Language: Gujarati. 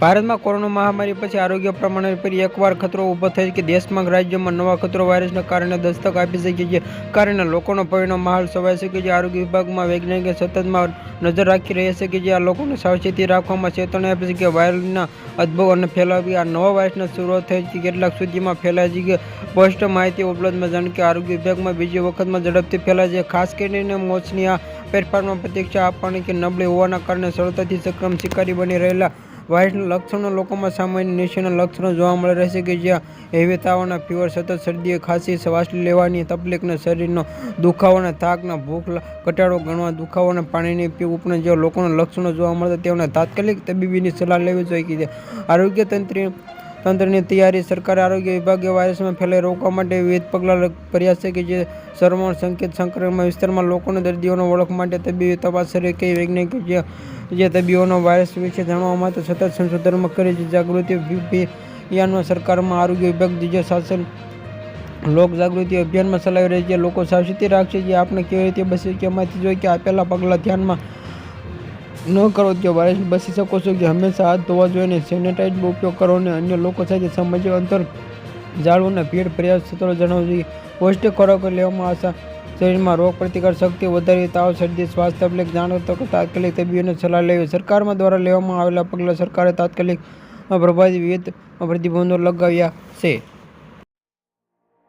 ભારતમાં કોરોના મહામારી પછી આરોગ્ય પ્રમાણે ફરી એકવાર ખતરો ઊભો થયો છે કે દેશમાં રાજ્યમાં નવા ખતરો વાયરસના કારણે દસ્તક આપી શકે છે. કારણે લોકોનો ભયનો માહોલ સવાઈ શકે છે. આરોગ્ય વિભાગમાં વૈજ્ઞાનિક સતતમાં નજર રાખી રહ્યા છે કે જે આ લોકોને સાવચેતી રાખવામાં ચેતવણી આપી છે કે વાયરસના અદભુત અને ફેલાવી આ નવા વાયરસની શરૂઆત થઈ છે. કેટલાક સુધીમાં ફેલાય છે કે સ્પષ્ટ માહિતી ઉપલબ્ધમાં જાણ કે આરોગ્ય વિભાગમાં બીજી વખતમાં ઝડપથી ફેલાય છે. ખાસ કરીને મોચની આ ફેરફારમાં પ્રતીક્ષા આપવાની કે નબળી હોવાના કારણે સરળતાથી સક્રમ શિકારી બની રહેલા વાયરસના લક્ષણો લોકોમાં સામાન્ય નિશાના લક્ષણો જોવા મળે રહેશે કે જ્યાં હેવી તાવના ફીવર સતત શરદી ખાંસી, શ્વાસ લેવાની તકલીફને શરીરનો દુખાવાનો થાકના ભૂખ ઘટાડો ગણવા, દુખાવાનો પાણીની પીવું ઉપરાંત જેવા લોકોના લક્ષણો જોવા મળતા તેઓને તાત્કાલિક તબીબીની સલાહ લેવી જોઈએ કે આરોગ્ય તંત્ર તંત્રની તૈયારી સરકારે આરોગ્ય વિભાગે વાયરસમાં ફેલાઈ રોકવા માટે વિવિધ પગલાં ભર્યા છે કે જે સરમણ સંકેત સંક્રમણ વિસ્તારમાં લોકોને દર્દીઓનો ઓળખ માટે તબીબી તપાસ શરૂ વૈજ્ઞાનિક જે જે તબીબોનો વાયરસ વિશે જાણવા માટે સતત સંશોધનમાં કરે છે. જાગૃતિ અભિયાનમાં સરકારમાં આરોગ્ય વિભાગ બીજો શાસન, લોક જાગૃતિ અભિયાનમાં ચલાવી રહી છે. લોકો સાવચેતી રાખશે જે આપણે કેવી રીતે બસે શકીએ એમાંથી જોઈ કે આપેલા પગલાં ધ્યાનમાં ન કરો તો વાયરસ બચી શકો છો કે હંમેશા હાથ ધોવા જોઈએ અને સેનિટાઇઝનો ઉપયોગ કરો અને અન્ય લોકો સાથે સામાજિક અંતર જાળવવાના ભીડ પ્રયાસ સત્રો જણાવવું જોઈએ. પૌષ્ટિક ખોરાકો લેવામાં આશા. શરીરમાં રોગ પ્રતિકાર શક્તિ વધારી, તાવ, શરદી શ્વાસ તકલીફ જાણો તાત્કાલિક તબીબીની સલાહ લેવી. સરકારમાં દ્વારા લેવામાં આવેલા પગલાં સરકારે તાત્કાલિક પ્રભાવી વિવિધ પ્રતિબંધો લગાવ્યા છે.